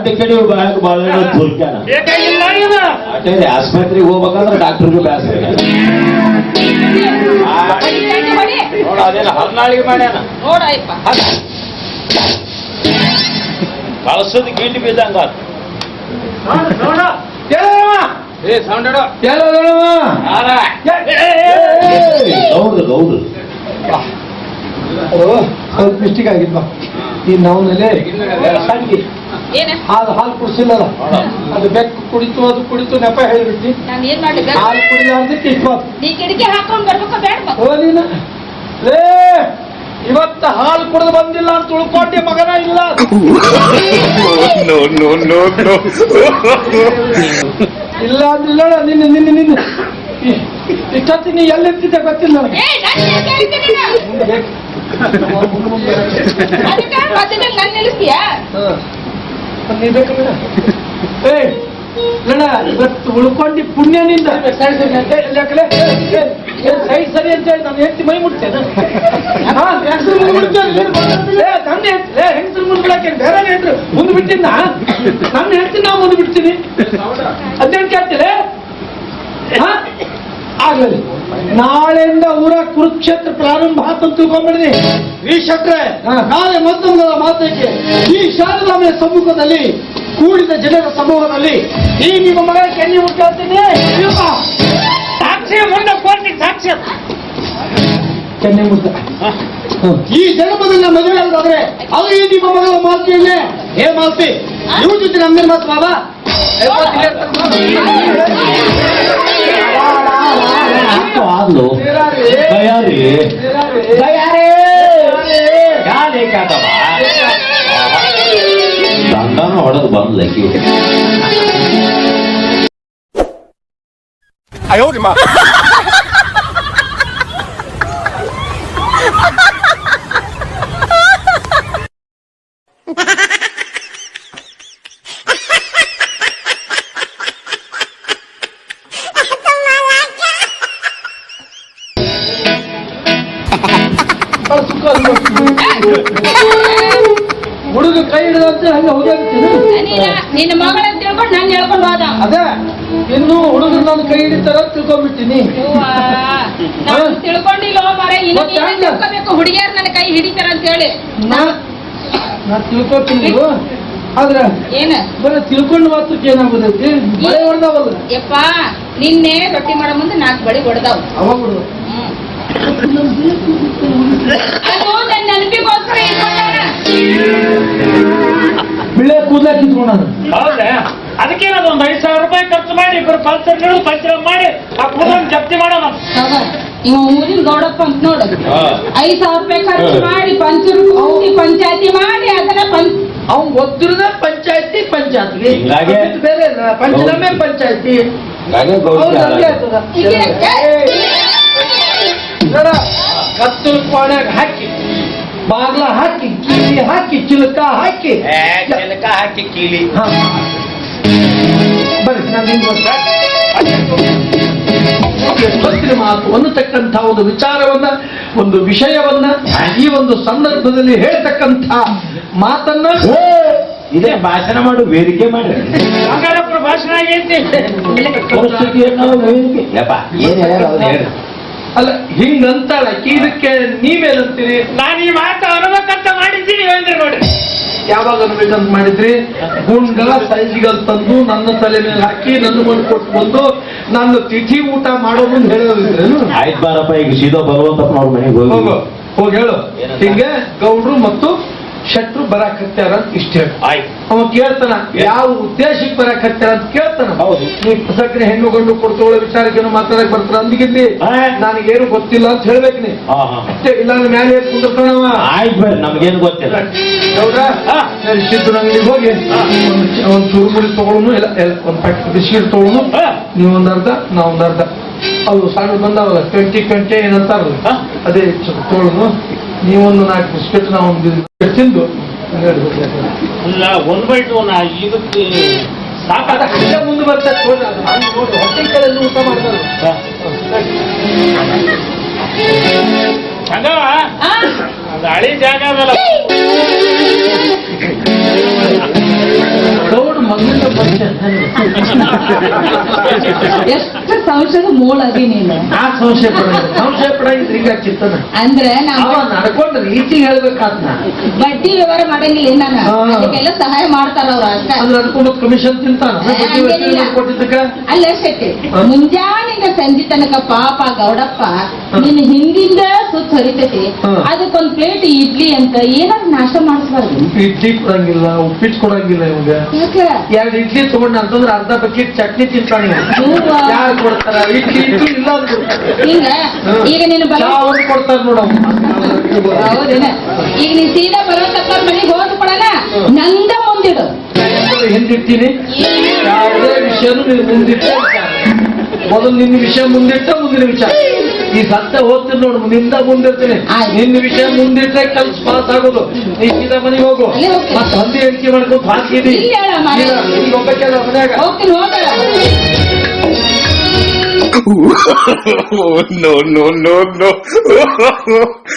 ಅಡ್ಡ ಕಡೆ ಬೇಕಾಗಿಲ್ಲ ಇದು. ಅಟೇ ಆಸ್ಪತ್ರೆಗೆ ಹೋಗ್ಬೇಕಂದ್ರೆ ಡಾಕ್ಟರ್ಗೂ ಬೇಸರ ಅದೇನ ಹರ್ನಾಳಿಗೆ ಮಾಡ್ಯಾನ. ಕಳ್ಸದ್ ಗಿಂಡಿ ಬಿದ್ದಂಗ. ಏ ಸೌಂಡ್. ಗೌಡ್ರು ಗೌಡ್ರು ಅದು ಸ್ವಲ್ಪ ಮಿಸ್ಟೇಕ್ ಆಗಿದ್ವಾ? ಈ ನಾವ್ನಲ್ಲಿ ಹಾಲು ಹಾಲು ಕುಡಿಸಿಲ್ಲ ಅದು ಬೆಕ್ಕು ಕುಡಿತು ಅದು ಕುಡಿತು ನೆಪ ಹೇಳಿಬಿಟ್ಟಿ. ಹಾಲು ಕುಡಿಲಾರ್ದಕ್ಕೆ ಇಪ್ಪತ್ತು ನೀ ಕಿಟಕಿ ಹಾಕೊಂಡ್ ಬರ್ಬೇಕ ಬೇಡ ಮಗ. ಓ ನೀನು. ಲೇ ಇವತ್ತ ಹಾಲು ಕುಡಿದು ಬಂದಿಲ್ಲ ಅಂತ ಉಳ್ಕೊಂಡೆ ಮಗನ ಇಲ್ಲ. ಇಲ್ಲ ಅಂದಿಲ್ಲ ನಿನ್ನ ನಿನ್ನ ನಿನ್ನ. ಇಷ್ಟೊತ್ತಿ ನೀ ಎಲ್ಲಿರ್ತಿದ್ದೆ ಗೊತ್ತಿಲ್ಲ ನನಗೆ. ಏ ನಾನು ಹೇಳ್ತೀನಿ ನೀನು. ಮುಂದೆ ಬೇಕು. ಅದಕ್ಕೆ ಮಧ್ಯದಲ್ಲಿ ನನ್ ನಿಲ್ಲಿಸ್ತೀಯಾ ಹ. ಮತ್ತ್ ನೀ ಬೇಕು ಬಿಡ. ಏ ಲಣ ಇವತ್ತು ಉಳ್ಕೊಂಡಿ ಪುಣ್ಯನಿಂದ ಸೈಡ್ ಸರಿ ಅಂತ ಸೈಡ್ ಸರಿ ಅಂತ ಹೇಳಿ ನಾನು ಹೆಂಡತಿ ಮೈ ಮುಟ್ತೇನೆ ಹೆಂಗ್ಸ್ರು ನನ್ನ ಹೆಂಡ್ತಿ- ಹೆಂಗ್ಸ್ರು ಮುಂದೆ ಬಿಡಕ್ಕೆ ಬೇರೆ ಹೆಂಡ್ರು ಮುಂದೆ ಬಿಟ್ಟಿದ್ದ ನನ್ನ ಹೆಂಡತಿ ನಾ ಮುಂದೆ ಬಿಡ್ತೀನಿ ಅದೇನ್ ಕೇಳ್ತೀರ ಹಾ ಆಗ್ಲಿ ನಾಳೆಯಿಂದ ಊರ ಕುರುಕ್ಷೇತ್ರ ಪ್ರಾರಂಭ ಅಂತ ತಿಳ್ಕೊಂಡ್ಬಿಡಿ ಹಾ. ನಾಳೆ ಮತ್ತೊಂದರ ಮಾತಕ್ಕೆ ಈ ಶಾರದಾಮೆ ಸಮ್ಮುಖದಲ್ಲಿ ಕೂಡಿದ ಜನರ ಸಮೂಹದಲ್ಲಿ ಈ ನಿಮ್ಮ ಮಗ ಕೆನ್ನಿ ಮುಟ್ಟಾಡ್ತೀನಿ ಸಾಕ್ಷಿ ಮುಂದೆ ಕೋರ್ಟಿಗೆ ಸಾಕ್ಷಿ. ಕೆನ್ನಿ ಮುಟ್ಟ ಈ ಜನ್ಮದನ್ನ ಮದುವೆ ಆಗೋದಾದ್ರೆ ಅದು ಈ ನಿಮ್ಮ ಮಗಳ ಮಾತಿಯನ್ನೇ ಏ ಮಾತಿ ಇವ್ರ ಜೊತೆ ನಮ್ಮೇನ್ ಮಾತು ಬಾಬಾ. ಯಾಕೋ ಆದ್ಲು ತಯಾರಿ ಯಾರೇ ಕಾದವ ದಂಡನ ಹೊಡೆದು ಬಂದ್ಲಕ್ಕಿ ಹುಡುಗ ಕೈ ಹಿಡಿದಂತೆ ಹಂಗೆ ಹೋಗ್ತೀನಿ ನೀನ ನಿನ್ನ ಮಗಳ ಅಂತ ತಿಳ್ಕೊಂಡು ನಾನು ಹೇಳ್ಕೊಂಡು ಹೋದ. ಅದೇ ಇನ್ನು ಹುಡುಗ ನನ್ನ ಕೈ ಹಿಡಿತಾರ ತಿಳ್ಕೊಂಡ್ಬಿಟ್ಟಿನಿ ನಾನು ತಿಳ್ಕೊಂಡಿಲ್ಲ ಮರ ನೀನೇ ಹುಡುಗಿಯರ್ ನನ್ನ ಕೈ ಹಿಡಿತಾರ ಅಂತ ಹೇಳಿ. ನಾ ತಿಳ್ಕೊತೀನಿ. ಆದ್ರೆ ಏನ? ಬರೀ ತಿಳ್ಕೊಂಡು ಮಾತ್ರಕ್ಕೆ ಏನಾಗುದೈತಿ? ಮಳೆ ಹೊಡೆದಾವಲ್ಲ ಯಪ್ಪ ನಿನ್ನೆ ರೊಟ್ಟಿ ಮಾಡೋ ಮುಂದೆ ನಾಲ್ಕು ಬಳಿ ಹೊಡೆದಾವ್. ಅವಾಗ ಬಿಡು ಅದು ನನ್ನ ನೆನಪಿಗೋಸ್ಕರ ಇಟ್ಕೊಂಡಾನ. ಬಿಳೆ ಕೂದಲ ಕಿತ್ಕೊಂಡ ಹೌದಾ? ಅದಕ್ಕೆ ನಾನು ಒಂದು ಐದು ಸಾವಿರ ರೂಪಾಯಿ ಖರ್ಚು ಮಾಡಿ ಇಬ್ಬರು ಪಲ್ಸರ್ ಹಿಡಿದು ಪಂಚರ ಮಾಡಿ ಆ ಕೂದಲನ್ನು ಜಪ್ತಿ ಮಾಡೋಣ. ಇವ ಊರಿನ ಗೌಡಪ್ಪ ಅಂತ ನೋಡು. ಐದ್ ಸಾವಿರ ರೂಪಾಯಿ ಖರ್ಚು ಮಾಡಿ ಪಂಚರು ಪಂಚಾಯತಿ ಮಾಡಿ ಅದನ್ನ ಪಂಚ ಅವ್ನ್ ಗೊತ್ತಿರದ ಪಂಚಾಯತಿ ಪಂಚಾಯತ್ಗೆ ಹಿಂಗಾಗೆ? ಬೇರೆ ಇಲ್ಲ. ಪಂಚನಾಮೆ ಪಂಚಾಯತಿ. ಹಂಗೆ ಆಗ್ತದ. ಕತ್ತಲ ಕೋಣೆಗ್ ಹಾಕಿ ಬಾಗ್ಲ ಹಾಕಿ ಕೀಲಿ ಹಾಕಿ ಚಿಲಕ ಹಾಕಿ. ಹಾಕಿ ಕೀಲಿ. ಬರ್ರಿ ನಾನು ಗೊತ್ತಿನ ಮಾತು ಅನ್ನತಕ್ಕಂಥ ಒಂದು ವಿಚಾರವನ್ನ ಒಂದು ವಿಷಯವನ್ನ ಈ ಒಂದು ಸಂದರ್ಭದಲ್ಲಿ ಹೇಳ್ತಕ್ಕಂಥ ಮಾತನ್ನ ಇದೇ ಭಾಷಣ ಮಾಡು ವೇದಿಕೆ ಮಾಡಿ ಭಾಷಣ ಆಗೈತಿ ಅಲ್ಲ ಹಿಂಗಂತಾಳ ಇದಕ್ಕೆ ನೀವೇನಂತೀರಿ ನಾನು ಈ ಮಾತು ಅನ್ಬೇಕಂತ ಮಾಡಿದ್ದೀನಿ ಹೇಳಿದ್ರೆ ನೋಡಿ. ಯಾವಾಗ ಅನ್ಬೇಕಂತ ಮಾಡಿದ್ರಿ? ಗುಂಡ್ಗಳ ಸೈಜ್ಗಳು ತಂದು ನನ್ನ ತಲೆ ಮೇಲೆ ಹಾಕಿ ನನ್ನ ಮಣ್ಣು ಕೊಟ್ಟು ಬಂದು ನನ್ನ ತಿಥಿ ಊಟ ಮಾಡೋ ಮುಂದೆ ಹೇಳೋದಿದ್ರೇನು ಆಯ್ತು ಬಾರಪ್ಪ ಈಗ ಸೀದಾ ಅವ್ರ ಮನೆಗೆ ಹೋಗಿ. ಹೋಗು ಹೇಳು? ಹಿಂಗೆ ಗೌಡ್ರು ಮತ್ತು ಶೆಟ್ರು ಬರಾಕತ್ಯಾರ ಅಂತ ಇಷ್ಟ ಹೇಳಿ. ಆಯ್ತು. ಅವ ಕೇಳ್ತಾನ ಯಾವ ಉದ್ದೇಶಕ್ಕೆ ಬರಾಕತ್ಯಾರ ಅಂತ ಕೇಳ್ತಾನ. ಹೌದು. ನೀ ಸಕ್ಕರೆ ಹೆಣ್ಣು ಗಂಡು ಕೊಡ್ತೋಳ ವಿಚಾರಕ್ಕೇನು ಮಾತಾಡಕ್ ಬರ್ತಾರ ಅಂದಿಗಿದ್ದಿ. ನನಗೇನು ಗೊತ್ತಿಲ್ಲ ಅಂತ ಹೇಳ್ಬೇಕು ನೀ. ಅಷ್ಟೇ ಇಲ್ಲ ಅಂದ್ರೆ ಮೇಲೆ ಕುಂದಿರ್ತಾನವ ಆಯ್ತು ಬೇಡ ನಮ್ಗೇನು ಗೊತ್ತಿಲ್ಲ. ಹೌದಾ? ಸಿದ್ದು ಅಂಗಡಿಗೆ ಹೋಗಿ. ಒಂದು ಚ- ಒಂದು ಚುರುಮುರಿ ತಗೊಳ್ಳೋನು ಇಲ್ಲ ಒಂದ್ ಪ್ಯಾಕೆಟ್ ಬಿಸ್ಕಿಟ್ ತಗೊಳ್ಳೋನು. ನೀವು ಒಂದು ಅರ್ಧ ನಾ ಒಂದು ಅರ್ಧ. ಅವು ಸಣ್ಣ ಬಂದಾವಲ್ಲ ಟ್ವೆಂಟಿ ಟ್ವೆಂಟಿ ಏನಂತಾರಲ್ಲ? ಹಾ. ಅದೇ ತಗೊಳ್ಳೋನು ನೀವೊಂದು ನಾಲ್ಕು ಬಿಸ್ಕೆಟ್ ನಾವು ಒಂದು ತಿಂದು ಅಲ್ಲ ಒನ್ ಬೈ ಟು ನಾ ಇದಕ್ಕೆ ಸಾಕಾದ ಮುಂದೆ ಬರ್ತದೆ. ನೋಡ್ರಿ ಹೊಟ್ಟೆ ಕಡೆಯಲ್ಲಿ ಊಟ ಮಾಡ್ತಾರೆ ಹಂಗವ ಆ? ಅದು ಹಳಿ ಜಾಗ ಅದಲ್ಲ. ಎಷ್ಟು ಸಂಶಯದ ಮೂಲ ಅದಿ ನೀನು. ಆ ಸಂಶಯ ಪಡ ಸಂಶಯ ಪಡಂಗಿದ್ರೆ ಚಿತ್ತನ ಅಂದ್ರೆ ಅವ ನಡ್ಕೊಂಡ್ ರೀತಿ ಹೇಳ್ಬೇಕಾದ್ನ. ಬಡ್ಡಿ ವ್ಯವಹಾರ ಮಾಡಂಗಿಲ್ಲ ನಾನು. ಅದಕ್ಕೆಲ್ಲ ಸಹಾಯ ಮಾಡ್ತಾರ ಅವ್ರ ಅಷ್ಟ. ಅಂದ್ರೆ ಅನ್ಕೊಂಡ್ ಕಮಿಷನ್ ತಿಂತಾನ? ಕೊಟ್ಟಿದ್ದಕ್ಕ? ಅಲ್ಲ ಶೆಟ್ಟಿ. ಮುಂಜಾನಿಂದ ಸಂಜೆ ತನಕ ಪಾಪ ಗೌಡಪ್ಪ ನಿನ್ನ ಹಿಂದಿಂದ ಸುತ್ತ ಹರಿತೈತಿ. ಅದಕ್ಕೊಂದ್ ಪ್ಲೇಟ್ ಇಡ್ಲಿ ಅಂತ ಏನಾದ್ರು ನಾಶ ಮಾಡಿಸ್ಬಾರ್ದು. ಇಡ್ಲಿ ಕೊಡಂಗಿಲ್ಲ ಉಪ್ಪಿಟ್ಟು ಕೊಡಂಗಿಲ್ಲ ಇವಾಗ. ಎರಡು ಇಡ್ಲಿ ತಗೊಂಡ ಅಂತಂದ್ರೆ ಅರ್ಧ ಬಕೆಟ್ ಚಟ್ನಿ ತಿಂತಾನೆ. ಯಾರು ಕೊಡ್ತಾರ? ಇಡ್ಲಿ ಇಲ್ಲ ಹಿಂಗ ಈಗ ನೀನು ಒಂದು ಕೊಡ್ತಾರ ನೋಡ. ಈಗ ನೀ ಸೀದಾ ತಕ್ಕ ಮನೆಗೆ ಹೋದ್ ಕೊಡಣ ನಂದ ಮುಂದಿಡು. ಹಿಂದಿಡ್ತೀನಿ ಯಾವುದೇ ವಿಷಯನೂ ನೀನು ಮುಂದಿಟ್ಟೆ ಮೊದಲು ನಿನ್ನ ವಿಷಯ ಮುಂದಿಟ್ಟ ಮುಂದಿನ ವಿಚಾರ. ಈ ಸತ್ತ ಹೋಗ್ತೀನಿ ನೋಡು ನಿಂದ ಮುಂದಿರ್ತೀನಿ. ನಿನ್ನ ವಿಷಯ ಮುಂದಿಟ್ಟೆ ಕಲ್ಸ್ ಪಾಸ್ ಆಗೋದು. ನೀ ಸೀದಾ ಮನೆಗೆ ಹೋಗು. ಮತ್ತೆ ಹಂದಿ ಎಣಿಕೆ ಮಾಡ್ಕೊಂಡು ಹಾಕಿದ್ದೀನಿ ಒಬ್ಬಕ್ಕೆ ಮನ್ಯಾಗ. ಹೋಗ no, no, no, no.